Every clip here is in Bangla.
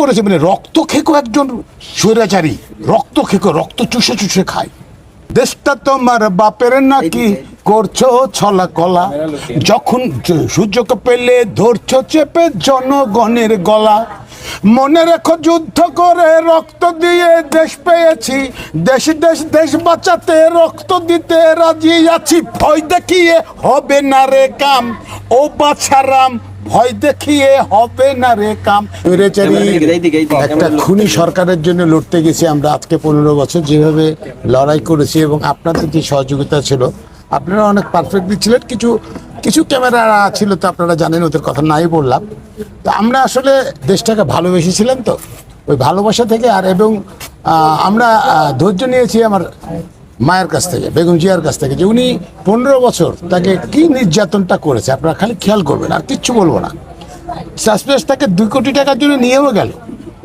করেছে মানে রক্ত খেকো একজন স্বৈরাচারী। রক্ত খেকো রক্ত চুষে চুষে খায়। দেশটা তোমার বাপের নাকি করছ ছলা কলা। যখন সূর্যকে পেলে ধরছো চেপে জনগণের গলা। মনে রেখো যুদ্ধ করে রক্ত দিয়ে দেশ পেয়েছি। দেশ দেশ দেশ বাঁচাতে রক্ত দিতে রাজি আছি। ভয় দেখিয়ে হবে না রে কাম। ও বাছারাম ভয় দেখিয়ে হবে না রে কাম। একটা খুনি সরকারের জন্য লড়তে গেছি আমরা আজকে পনেরো বছর যেভাবে লড়াই করেছি এবং আপনাদের যে সহযোগিতা ছিল আপনারা অনেক পারফেক্টলি ছিলেন কিছু কিছু ক্যামেরা ছিল তো আপনারা জানেন ওদের কথা নাই বললাম তো আমরা আসলে দেশটাকে ভালোবেসেছিলাম তো ওই ভালোবাসা থেকে আর এবং আমরা ধৈর্য নিয়েছি আমার মায়ের কাছ থেকে, বেগম জিয়ার কাছ থেকে, যে উনি পনেরো বছর তাকে কি নির্যাতনটা করেছে, আপনারা খালি খেয়াল করবেন, আর কিচ্ছু বলব না। সাসপেন্স তাকে দুই কোটি টাকার জন্য নিয়েও গেল।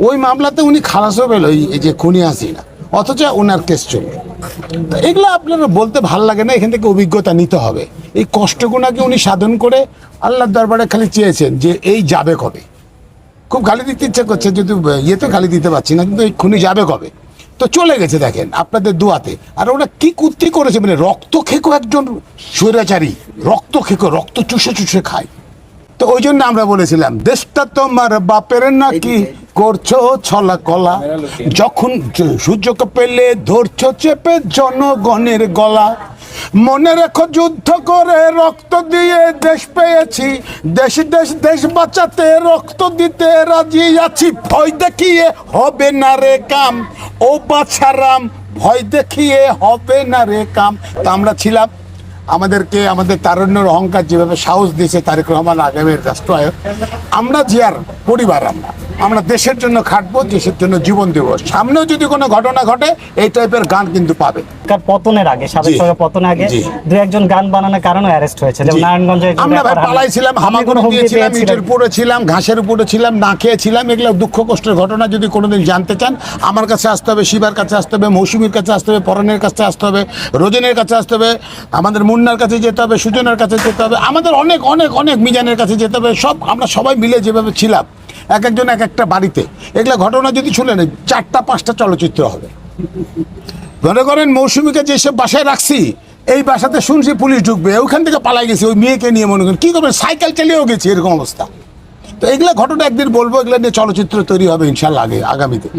ওই মামলাতে উনি খালাসও পেল, এই যে খুনি হাসিনা। অথচ ওনার কেস চলবে। তো এগুলো আপনারা বলতে ভালো লাগে না, এখান থেকে অভিজ্ঞতা নিতে হবে। এই কষ্টগুণাকে উনি সাধন করে আল্লাহর দরবারে খালি চেয়েছেন যে এই যাবে কবে। খুব গালি দিতে ইচ্ছে করছে, যদি ইয়েতে গালি দিতে পারছি না, কিন্তু এই খুনি যাবে কবে? তো চলে গেছে দেখেন আপনাদের দুয়াতে। আর ওরা কি কুত্তি করেছে মানে রক্ত খেকো একজন স্বৈরাচারী। রক্ত খেকো রক্ত চুষে চুষে খায়। তো ওই জন্য আমরা বলেছিলাম দেশটা তোমার বাপের নাকি করছ ছলা কলা। যখন সূর্যকে পেলে ধরছো চেপে জনগণের গলা। মনে রেখো যুদ্ধ করে রক্ত দিয়ে দেশ পেয়েছি। দেশ দেশ দেশ বাঁচাতে রক্ত দিতে রাজি আছি। ভয় দেখিয়ে হবে না রে কাম। ও বাছারাম, ভয় দেখিয়ে হবে না রে কাম। তা আমরা ছিলাম আমাদেরকে আমাদের তারুণ্যের অহংকার যেভাবে সাহস দিয়েছে তারেক রহমান আগামের রাষ্ট্রায়ক আমরা জিয়ার পরিবার আমরা আমরা দেশের জন্য খাটবো দেশের জন্য জীবন দেব। সামনেও যদি কোনো ঘটনা ঘটে এই টাইপের গান কিন্তু পাবে। পতনের আগে সাবেক। সরকার পতনের আগে দু একজন গান বানানোর কারণে অ্যারেস্ট হয়েছে। যেমন নারায়ণগঞ্জে আমরা ভাই পালাইছিলাম হামাগুড়ি দিয়েছিলাম ইটের উপরে ছিলাম ঘাসের উপরে ছিলাম না খেয়েছিলাম এগুলো দুঃখ কষ্টের ঘটনা যদি কোনোদিন জানতে চান আমার কাছে আসতে হবে শিবার কাছে আসতে হবে মৌসুমীর কাছে আসতে হবে পরনের কাছে আসতে হবে রোজনের কাছে আসতে হবে আমাদের মুন্নার কাছে যেতে হবে, সুজনের কাছে যেতে হবে, আমাদের অনেক অনেক অনেক মিজানের কাছে যেতে হবে, সব আমরা সবাই মিলে যেভাবে ছিলাম এক একজন এক একটা বাড়িতে। এগুলো ঘটনা যদি শুনেন চারটা, পাঁচটা চলচ্চিত্র হবে। মনে করেন মৌসুমীকে যেসব বাসায় রাখছি, এই বাসাতে শুনছি পুলিশ ঢুকবে, ওইখান থেকে পালাই গেছি, ওই মেয়েকে নিয়ে মনে করেন, কী করবেন, সাইকেল চালিয়েও গেছি, এরকম অবস্থা। তো এগুলো ঘটনা একদিন বলব, এগুলো নিয়ে চলচ্চিত্র তৈরি হবে ইনশাল্লাহ আগে, আগামীতে।